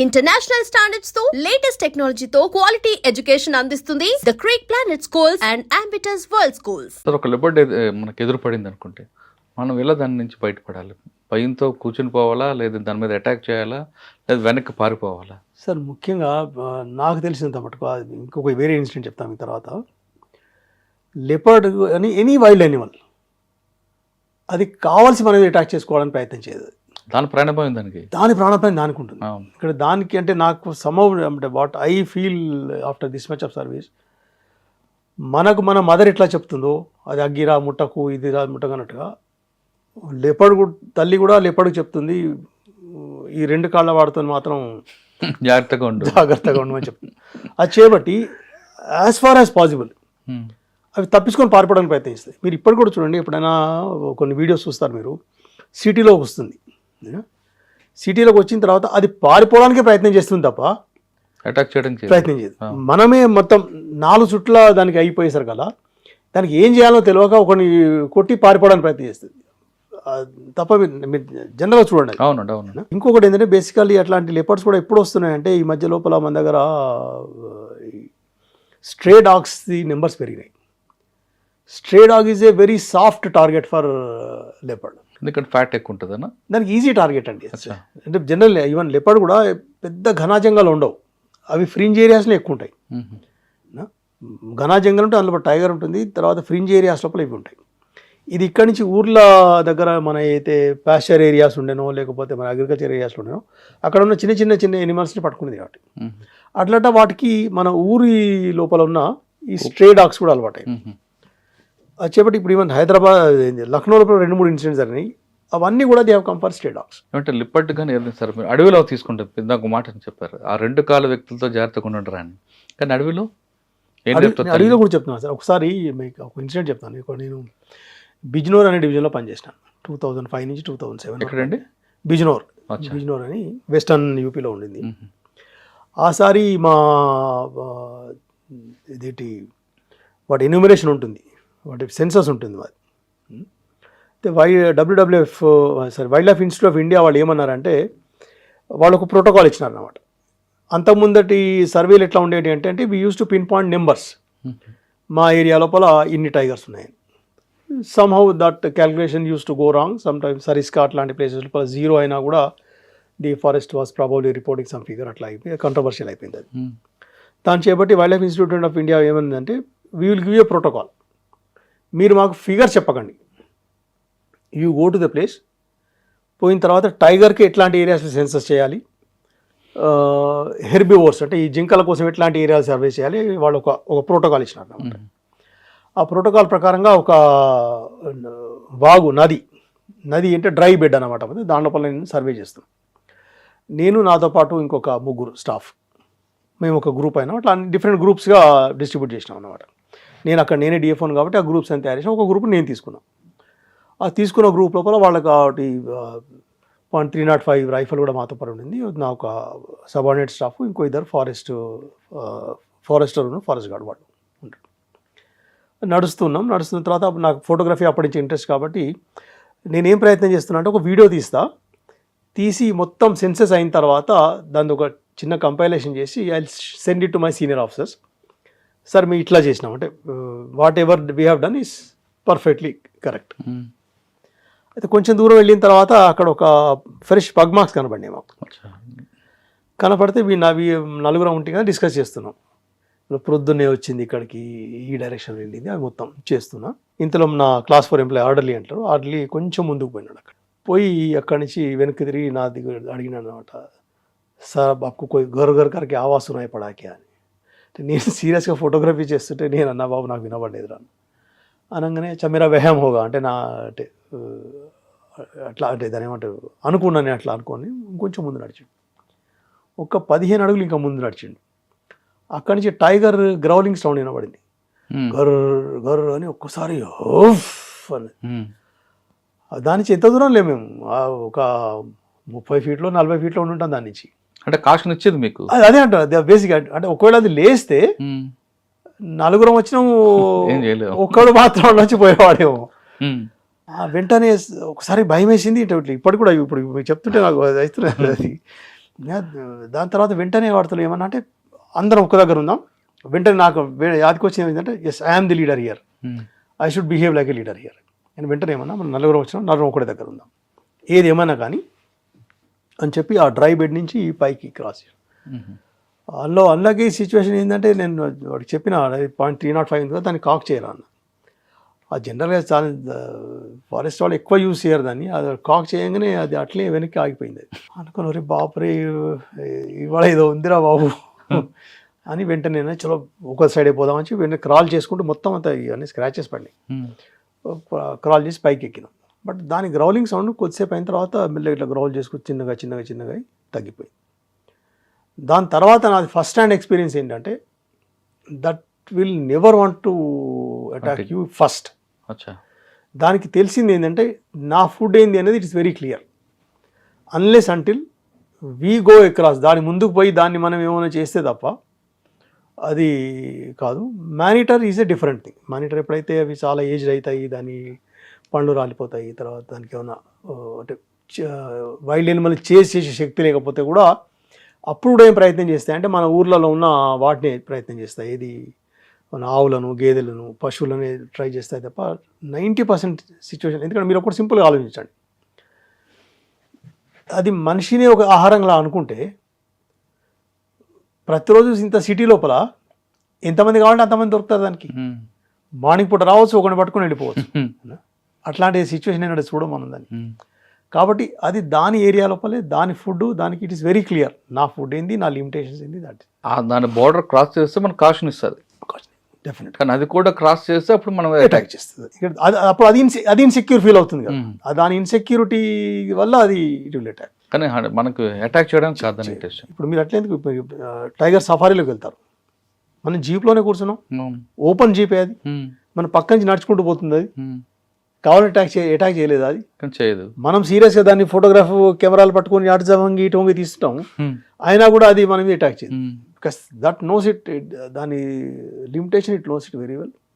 International స్టాండర్డ్స్తో latest టెక్నాలజీతో quality education అందిస్తుంది the Creek Planet schools and Ambitus World schools sir ఒక లిబర్డ్ మనకు ఎదురుపడింది అనుకుంటే మనం ఎలా దాని నుంచి బయటపడాలి? భయంతో కూర్చుని పోవాలా? లేదా దాని మీద అటాక్ చేయాలా? లేదా వెనక్కి పారిపోవాలా? సార్ ముఖ్యంగా నాకు తెలిసినంత మటుకు ఇంకొక వేరే ఇన్సిడెంట్ చెప్తాను మీకు తర్వాత. లెపర్డ్ అని ఎనీ వైల్డ్ యానిమల్ అది కావాల్సి మనం అటాక్ చేసుకోవడానికి ప్రయత్నం చేయదు. దాని ప్రాణభయం దానికి. దాని ప్రాణాపాయం దానికి ఉంటుంది. ఇక్కడ దానికి అంటే నాకు సమవ్ అంటే what I feel after this much of service మనకు మన మదర్ ఎట్లా చెప్తుందో అది అగ్గిరా ముట్టకు ఇది రా ముట్టకు అన్నట్టుగా లెపడు తల్లి కూడా లెపడుకు చెప్తుంది ఈ రెండు కాళ్ళ వాడుతో మాత్రం జాగ్రత్తగా ఉండు. జాగ్రత్తగా ఉండమని చెప్తుంది. అది చేయబట్టి యాజ్ ఫార్ యాజ్ పాసిబుల్. అవి తప్పించుకొని పారిపోవడానికి ప్రయత్నిస్తాయి. మీరు ఇప్పటి కూడా చూడండి ఎప్పుడైనా కొన్ని వీడియోస్ చూస్తారు మీరు సిటీలోకి వస్తుంది. సిటీలోకి వచ్చిన తర్వాత అది పారిపోవడానికే ప్రయత్నం చేస్తుంది తప్ప అటాక్ చేయడం చేయదు. ప్రయత్నం చేయదు. మనమే మొత్తం నాలుగు చుట్ల దానికి అయిపోయేసరి కదా దానికి ఏం చేయాలో తెలియక ఒకని కొట్టి పారిపోవడానికి ప్రయత్నం చేస్తుంది. తప్ప మీరు- జనరల్గా చూడండి. అవునండి అవును ఇంకొకటి ఏంటంటే బేసికల్లీ అట్లాంటి లెపర్డ్స్ కూడా ఎప్పుడు వస్తున్నాయంటే ఈ మధ్య లోపల మన దగ్గర స్ట్రే డాగ్స్ ది నెంబర్స్ పెరిగినాయి. Stray dog is a very soft target for leopard ఎందుకంటే ఫ్యాట్ ఎక్కువ ఉంటుందన్నా దానికి ఈజీ టార్గెట్ అండి. అంటే జనరల్ ఈవెన్ లెపర్డ్ కూడా పెద్ద ఘనాజంగాలు ఉండవు అవి ఫ్రింజ్ ఏరియాస్లో ఎక్కువ ఉంటాయి ఉమ్. నా? ఘనా జంగల్ ఉంటే అందులో టైగర్ ఉంటుంది తర్వాత ఫ్రింజ్ ఏరియాస్ లోపల ఇవి ఉంటాయి ఇది ఇక్కడి నుంచి ఊర్ల దగ్గర మన అయితే ప్యాస్చర్ ఏరియాస్ ఉండేనో లేకపోతే మన అగ్రికల్చర్ ఏరియాస్లో ఉండేనో అక్కడ ఉన్న చిన్న చిన్న చిన్న ఎనిమల్స్ని పట్టుకునేది కాబట్టి. అట్లట వాటికి మన ఊరి లోపల ఉన్న ఈ స్ట్రే డాగ్స్ కూడా. అది చేపట్టి ఇప్పుడు ఈవెన్ హైదరాబాద్ ఏంది, లక్నో లోపల రెండు మూడు ఇన్సిడెంట్స్ జరిగినాయి. అవన్నీ కూడా they have come for stray dogs ఏమంటే లిప్పట్ కానీ ఏదైనా సరే మీరు అడవిలో తీసుకుంటే ఇందాక మాట అని చెప్పారు. ఆ రెండు కాళ్ళ వ్యక్తులతో జాగ్రత్తగా ఉండరా అని కానీ అడవిలో అడవిలో కూడా చెప్తున్నాను సార్. ఒకసారి మీకు ఒక ఇన్సిడెంట్ చెప్తాను. ఇక్కడ నేను బిజ్నోర్ అనే డివిజన్లో పనిచేసినాను. టూ థౌజండ్ ఫైవ్ నుంచి టూ థౌజండ్ సెవెన్ ఎక్కడండి? బిజ్నోర్. బిజ్నోర్ అని వెస్టర్న్ యూపీలో ఉండింది. ఆసారి మా ఇదేంటి వాటి ఎన్యూమరేషన్ ఉంటుంది. వాటి సెన్సస్ ఉంటుంది వాటి అయితే why WWF sorry Wildlife Institute of India వాళ్ళు ఏమన్నారంటే వాళ్ళు ఒక ప్రోటోకాల్ ఇచ్చినారన్నమాట. అంతకుముందటి సర్వేలు ఎట్లా ఉండేటి అంటే అంటే we use to pinpoint numbers. మా ఏరియా లోపల ఇన్ని టైగర్స్ ఉన్నాయని somehow that calculation use to go wrong some times Sariska అట్లాంటి ప్లేసెస్ లోపల జీరో అయినా కూడా the forest was probably reporting some figure అట్లా అయిపోయి కంట్రవర్షియల్ అయిపోయింది అది. దాన్ని చేపట్టి wild life institute of India ఏమైందంటే we will give a protocol మీరు మాకు ఫిగర్ చెప్పకండి. You go to the place పోయిన తర్వాత టైగర్కి ఎట్లాంటి ఏరియాస్ సెన్సస్ చేయాలి? హెర్బివోర్స్ అంటే ఈ జింకల కోసం ఎట్లాంటి ఏరియాలు సర్వే చేయాలి? వాళ్ళు ఒక ఒక ప్రోటోకాల్ ఇచ్చినారు అన్నమాట. ఉమ్. ఆ ప్రోటోకాల్ ప్రకారంగా ఒక వాగు నది నది అంటే డ్రై బెడ్ అనమాట దాని లోపల నేను సర్వే చేస్తాను. నేను నాతో పాటు ఇంకొక ముగ్గురు స్టాఫ్ మేము ఒక గ్రూప్ అయినా. అట్లా డిఫరెంట్ గ్రూప్స్గా డిస్ట్రిబ్యూట్ చేసినాం అనమాట నేను అక్కడ నేనే డిఎఫ్ఓన్ కాబట్టి ఆ గ్రూప్స్ అని తయారు చేసిన. ఒక గ్రూప్ నేను తీసుకున్నాను. ఆ తీసుకున్న గ్రూప్ లోపల వాళ్ళకి ఒకటి point three nought five rifle కూడా మాతో పడి ఉండింది. నా ఒక సబార్డినేట్ స్టాఫ్ ఇంకో ఇద్దరు ఫారెస్ట్ ఫారెస్టర్ ఫారెస్ట్ గార్డ్ వాళ్ళు ఉంటారు నడుస్తున్నాం నడుస్తున్న తర్వాత నాకు ఫోటోగ్రఫీ అప్పటి నుంచి ఇంట్రెస్ట్ కాబట్టి నేనేం ప్రయత్నం చేస్తున్నా అంటే ఒక వీడియో తీస్తా. తీసి మొత్తం సెన్సెస్ అయిన తర్వాత దాన్ని ఒక చిన్న కంపైలేషన్ చేసి I send it to my senior officers sir మేము ఇట్లా చేసినాం. అంటే whatever we have done is perfectly correct. అయితే కొంచెం దూరం వెళ్ళిన తర్వాత అక్కడ ఒక ఫ్రెష్ పగ్ మార్క్స్ కనబడినాయి మాకు. కనపడితే వీ నవి నలుగురం ఉంటే కదా డిస్కస్ చేస్తున్నాం. ప్రొద్దున్నే వచ్చింది ఇక్కడికి ఈ డైరెక్షన్ వెళ్ళింది అది మొత్తం చేస్తున్నా. ఇంతలో నా క్లాస్ ఫోర్ ఎంప్లాయ్ ఆర్డర్లీ అంటారు. ఆర్డర్లీ కొంచెం ముందుకు పోయినాడు అక్కడ. పోయి అక్కడి నుంచి వెనక్కి తిరిగి నా దగ్గర అడిగినాడు అనమాట సార్ బాబు కోయి గర్ గర్ కరికి ఆవాస్ ఉన్నాయి పడాకి అని. అంటే నేను సీరియస్గా ఫోటోగ్రఫీ చేస్తుంటే నేను అన్నా బాబు నాకు వినపడలేదు రాను అనగానే చమిరా వెహం హోగా అంటే నా అంటే అట్లా అంటే దాని ఏమంటారు అనుకున్నాను నేను అట్లా అనుకొని ఇంకొంచెం ముందు నడిచిండు. ఒక పదిహేను అడుగులు ఇంకా ముందు నడిచిండు. అక్కడి నుంచి టైగర్ గ్రౌలింగ్ సౌండ్ వినబడింది. ఉమ్. గర్ గర్ అని ఒక్కసారి అని. దాని నుంచి ఎంత దూరం లేము మేము? ఒక ముప్పై ఫీట్లో నలభై ఫీట్లో ఉండి ఉంటాం దాని నుంచి. అంటే కాషన్ ఇచ్చేది మీకు? అది అంట బేసిక్ అంటే ఒకవేళ అది లేస్తే. నలుగురం చేయలేము. ఒక్కడు మాత్రం వచ్చి పోయేవాడేమో. వెంటనే ఒకసారి భయం వేసింది ఇటు. ఇట్లా ఇప్పటికి కూడా ఇప్పుడు మీకు చెప్తుంటే నాకు అది దాని తర్వాత వెంటనే వార్తలు ఏమన్నా అంటే అందరం ఒక్క దగ్గర ఉందాం. వెంటనే నాకు యాదికి వచ్చింది ఏంటంటే yes I'm the leader here. I should behave like a leader here నేను వెంటనే ఏమన్నా మనం నలుగురు వచ్చినాం నలుగురు ఒకటి దగ్గర ఉందాం. ఏది ఏమన్నా కానీ అని చెప్పి ఆ డ్రై బెడ్ నుంచి పైకి క్రాస్. అందులో అందులోకి సిచ్యువేషన్ ఏంటంటే నేను వాడికి చెప్పిన పాయింట్ త్రీ నాట్ ఫైవ్ ఉంది కదా దాన్ని కాక్ చేయరా అన్న. ఆ జనరల్గా చాలా ఫారెస్ట్ వాళ్ళు ఎక్కువ యూజ్ చేయరు దాన్ని. అది కాక్ చేయగానే అది అట్లే వెనక్కి ఆగిపోయింది. అది అనుకుని రే బాపురే ఇవాళ ఏదో ఉందిరా బాబు. అని వెంటనే చలో ఒక సైడ్ అయిపోదామని చెప్పి వెంటనే క్రాల్ చేసుకుంటూ మొత్తం అంతా ఇవన్నీ స్క్రాచెస్ పడినాయి. క్రాల్ చేసి పైకి ఎక్కినాం. బట్ దాని గ్రౌలింగ్ సౌండ్ కొద్దిసేపు అయిన తర్వాత మెల్లగా ఇట్లా గ్రౌల్ చేసుకుని చిన్నగా చిన్నగా చిన్నగా తగ్గిపోయింది. దాని తర్వాత నాది ఫస్ట్ హ్యాండ్ ఎక్స్పీరియన్స్ ఏంటంటే that will never want to attack you first అచ్చా. దానికి తెలిసింది ఏంటంటే నా ఫుడ్ ఏంది అనేది it's very clear unless until we go across దాని ముందుకు పోయి దాన్ని మనం ఏమైనా చేస్తే తప్ప అది కాదు. Monitor is a different thing monitor ఎప్పుడైతే అవి చాలా ఏజ్డ్ అవుతాయి దాని పండ్లు రాలిపోతాయి తర్వాత దానికి ఏమైనా అంటే వైల్డ్ ఎనిమల్ చేసి చేసే శక్తి లేకపోతే కూడా అప్పుడు కూడా ఏం ప్రయత్నం చేస్తాయి? అంటే మన ఊర్లలో ఉన్న వాటిని ప్రయత్నం చేస్తాయి. ఏది? మన ఆవులను గేదెలను పశువులను ట్రై చేస్తాయి తప్ప నైంటీ పర్సెంట్ సిచ్యువేషన్ ఎందుకంటే మీరు ఒకటి సింపుల్గా ఆలోచించండి. అది మనిషిని ఒక ఆహారంలా అనుకుంటే ప్రతిరోజు ఇంత సిటీ లోపల ఎంతమంది కావాలంటే అంతమంది దొరుకుతారు దానికి. మార్నింగ్ పూట రావచ్చు ఒకరిని పట్టుకొని వెళ్ళిపోవచ్చు. అట్లాంటి సిచ్యువేషన్ ఏంటంటే చూడమని దాన్ని ఉమ్. కాబట్టి అది దాని ఏరియా లోపలే దాని ఫుడ్ దానికి ఇట్ ఈస్ వెరీ క్లియర్ నా ఫుడ్ ఏంది నా లిమిటేషన్స్ ఏంది దట్ దాని బార్డర్ క్రాస్ చేస్తే మనకు కాషన్ ఇస్తుంది. డెఫినెట్ కానీ అది కూడా క్రాస్ చేస్తే అప్పుడు మనం అటాక్ చేస్తుంది. అది అప్పుడు అది అది ఇన్సెక్యూర్ ఫీల్ అవుతుంది కదా. దాని ఇన్సెక్యూరిటీ వల్ల అది ఇట్ విల్ అటాక్ కానీ మనకు అటాక్ చేయడానికి కాదని ఇప్పుడు మీరు అట్లెందుకు టైగర్ సఫారీలోకి వెళ్తారు? మనం జీప్లోనే కూర్చున్నాం. ఓపెన్ జీపే అది? మన పక్క నుంచి నడుచుకుంటూ పోతుంది అది? కావాలని అటాక్ చే అటాక్ చేయలేదు అది? చేయదు. మనం సీరియస్గా దాన్ని ఫోటోగ్రాఫ్ కెమెరాలు పట్టుకొని అటు జవంగి ఇటు వంగి తీస్తుంటాం ఉమ్. అయినా కూడా అది మన అటాక్ చేయదు. బికాస్ దట్ నోస్ ఇట్ దాని limitation it knows it very well